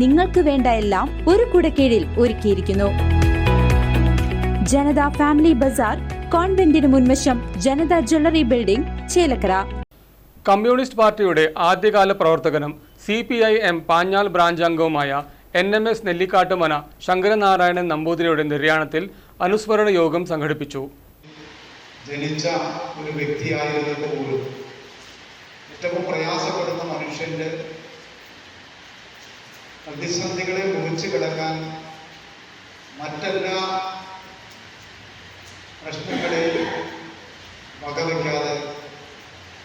നിങ്ങൾക്ക് വേണ്ട എല്ലാം ഒരു കുടക്കീഴിൽ ഒരുക്കിയിരിക്കുന്നു. ജനത ഫാമിലി ബസാർ കോൺവെന്റിന് മുൻവശം Janata jewellery building Chelakkara. Communist പാർട്ടിയുടെ ആദ്യകാല പ്രവർത്തകനും C P I M Panjal branch അംഗവുമായ N M S Nellikkattumana Sankaranarayanan നമ്പൂതിരിയുടെ നിര്യാണത്തിൽ അനുസ്മരണ യോഗം സംഘടിപ്പിച്ചു. ജനിച്ച ഒരു വ്യക്തിയായിരുന്നു പോലും ഏറ്റവും പ്രയാസപ്പെടുന്ന മനുഷ്യന്റെ പ്രതിസന്ധികളെ മുറിച്ചു കിടക്കാൻ മറ്റെല്ലാ പ്രശ്നങ്ങളെയും വകവയ്ക്കാതെ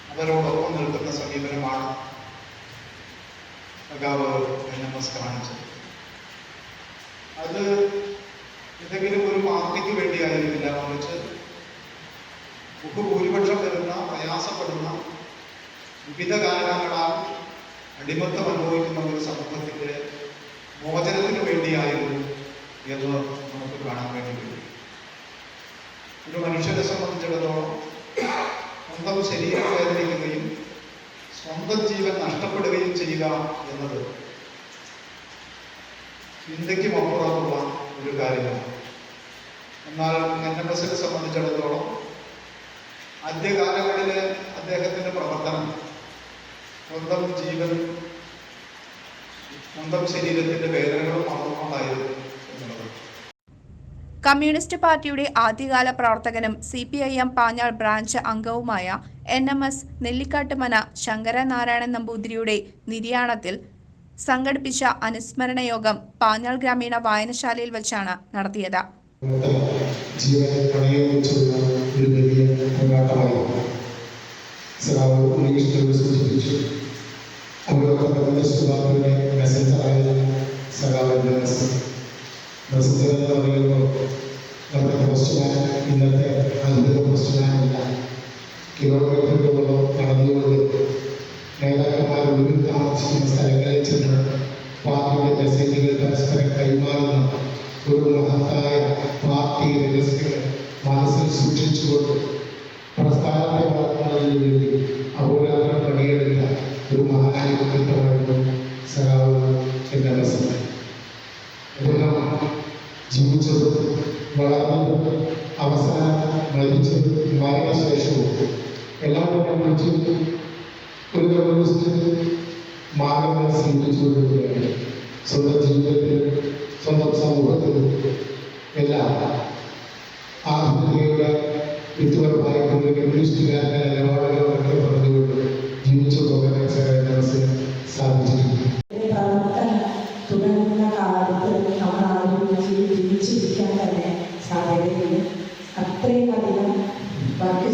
അവരോടൊപ്പം നിൽക്കുന്ന സമീപനമാണ് സഖാവ് എൻ എം എസ് കാണിച്ചത് അത് എന്തെങ്കിലും ഒരു പാർട്ടിക്ക് വേണ്ടിയായിരുന്നില്ല മറിച്ച് ബഹുഭൂരിപക്ഷം വരുന്ന പ്രയാസപ്പെടുന്ന വിവിധ കാരണങ്ങളാൽ അടിമത്തം അനുഭവിക്കുന്ന ഒരു സമൂഹത്തിന്റെ മോചനത്തിന് വേണ്ടിയായിരുന്നു എന്ന് നമുക്ക് കാണാൻ വേണ്ടി കഴിയും ഒരു മനുഷ്യരെ സംബന്ധിച്ചിടത്തോളം സ്വന്തം ശരീരം വേദനിക്കുകയും സ്വന്തം ജീവൻ നഷ്ടപ്പെടുകയും ചെയ്യുക എന്നത് ചിന്തയ്ക്കും അപ്പുറമുള്ള ഒരു കാര്യമാണ്. എന്നാൽ എൻ എം എസിനെ സംബന്ധിച്ചിടത്തോളം ആദ്യകാലങ്ങളിലെ അദ്ദേഹത്തിന്റെ പ്രവർത്തനം സ്വന്തം ജീവൻ സ്വന്തം ശരീരത്തിന്റെ വേദനകളും മാത്രമുണ്ടായിരുന്നു കമ്മ്യൂണിസ്റ്റ് പാർട്ടിയുടെ ആദ്യകാല പ്രവർത്തകനും C P I M Panjal branch അംഗവുമായ N M S Nellikkattumana Sankaranarayanan നമ്പൂതിരിയുടെ നിര്യാണത്തിൽ സംഘടിപ്പിച്ച അനുസ്മരണ യോഗം പാഞ്ഞാൾ ഗ്രാമീണ വായനശാലയിൽ വെച്ചാണ് നടത്തിയത്. ജീവനെ പണയം വെച്ചുള്ള ഒരു വലിയ പോരാട്ടമായിരുന്നു കമ്മ്യൂണിസ്റ്റ് പാർട്ടിയുടെ മെസ്സഞ്ചറായ സഖാവിന്റെ പ്രസിദ്ധം എന്ന് പറയുമ്പോൾ നമ്മുടെ പോസ്റ്റ്മാൻ ഇന്നത്തെ അത്ഭുത പോസ്റ്റ്മാനല്ല കിലോമീറ്ററുകളോ നടന്നുകൊണ്ട് നേതാക്കന്മാർ ഒഴിവിൽ താമസിക്കുന്ന സ്ഥലങ്ങളിൽ ചെന്ന് പാർട്ടിയുടെ മെസ്സേജുകൾ പരസ്പരം കൈമാറുന്ന ജീവിച്ചത് വളർന്നതും അവസാനം മരിച്ചത് മരണശേഷവും എല്ലാവരും വിളിച്ചു ഒരു കമ്മ്യൂണിസ്റ്റ് മാർഗങ്ങൾ സ്വീകരിച്ചുകൊണ്ടിരിക്കുകയാണ് സ്വന്തം ജീവിതത്തിൽ സ്വന്തം സമൂഹത്തിൽ എല്ലാം ആധുനികയുടെ വിത്തുപരമായ ഒരു കമ്മ്യൂണിസ്റ്റുകാരുടെ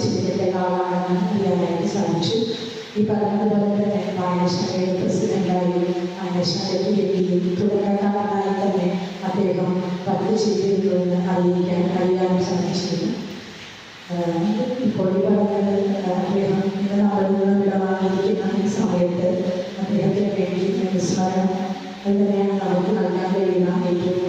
ചെയ്തിട്ടുള്ള ആളാണെന്ന് അറിയാനായിട്ട് സാധിച്ചു ഈ പറഞ്ഞതുപോലെ തന്നെ വായനശാലയുടെ പ്രസിഡന്റായി വായനശാലയ്ക്ക് വേണ്ടി തുടക്കക്കാരനായി തന്നെ അദ്ദേഹം വർക്ക് ചെയ്തിട്ടുണ്ടെന്ന് അറിയിക്കാൻ അറിയാനും സാധിച്ചിരുന്നു. ഇപ്പോൾ ഈ പറഞ്ഞത് അദ്ദേഹം ഇന്ന് നമ്മളിൽ വിടവാങ്ങിയിരിക്കുന്ന ഈ സമയത്ത് അദ്ദേഹത്തിന് വേണ്ടി അനുസ്മരണം തന്നെയാണ് നമുക്ക് നൽകാൻ കഴിയുന്ന ഏറ്റവും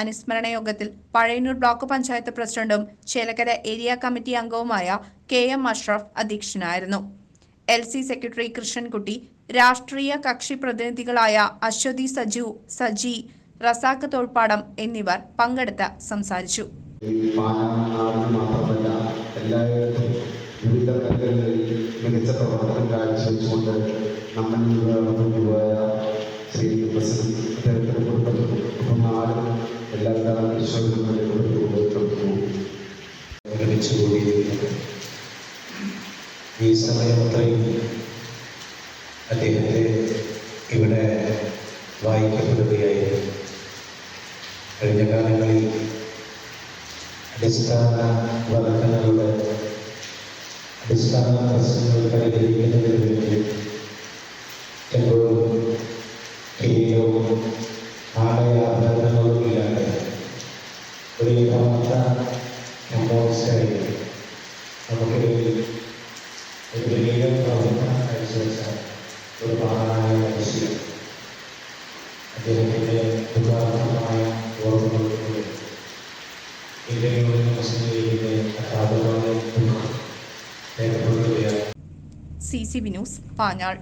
അനുസ്മരണ യോഗത്തിൽ പഴയന്നൂർ ബ്ലോക്ക് പഞ്ചായത്ത് പ്രസിഡന്റും ചേലക്കര ഏരിയ കമ്മിറ്റി അംഗവുമായ കെ എം അഷ്റഫ് അധ്യക്ഷനായിരുന്നു. എൽ സി സെക്രട്ടറി കൃഷ്ണൻകുട്ടി രാഷ്ട്രീയ കക്ഷി പ്രതിനിധികളായ അശ്വതി സജു സജി റസാഖ് തോൾപ്പാടം എന്നിവർ പങ്കെടുത്ത് സംസാരിച്ചു. മികച്ച പ്രവർത്തനം കാഴ്ചവെച്ചുകൊണ്ട് നമ്മൾ Shri president അടിസ്ഥാന വർഗങ്ങളുടെ അടിസ്ഥാന പ്രശ്നങ്ങൾ പരിഹരിക്കുന്നതിന് വേണ്ടി എപ്പോഴും കിരീടവും ആടയാഭരണങ്ങളും ഇല്ലാതെ ഒരു യഥാർത്ഥ കമ്പോസ്റ്റായി നമുക്കിടയിൽ ഒരു വലിയ പ്രവർത്തനം കാഴ്ചവെച്ച ഒരു മഹാനായ മനുഷ്യൻ അദ്ദേഹത്തിൻ്റെ C C B news Panjal.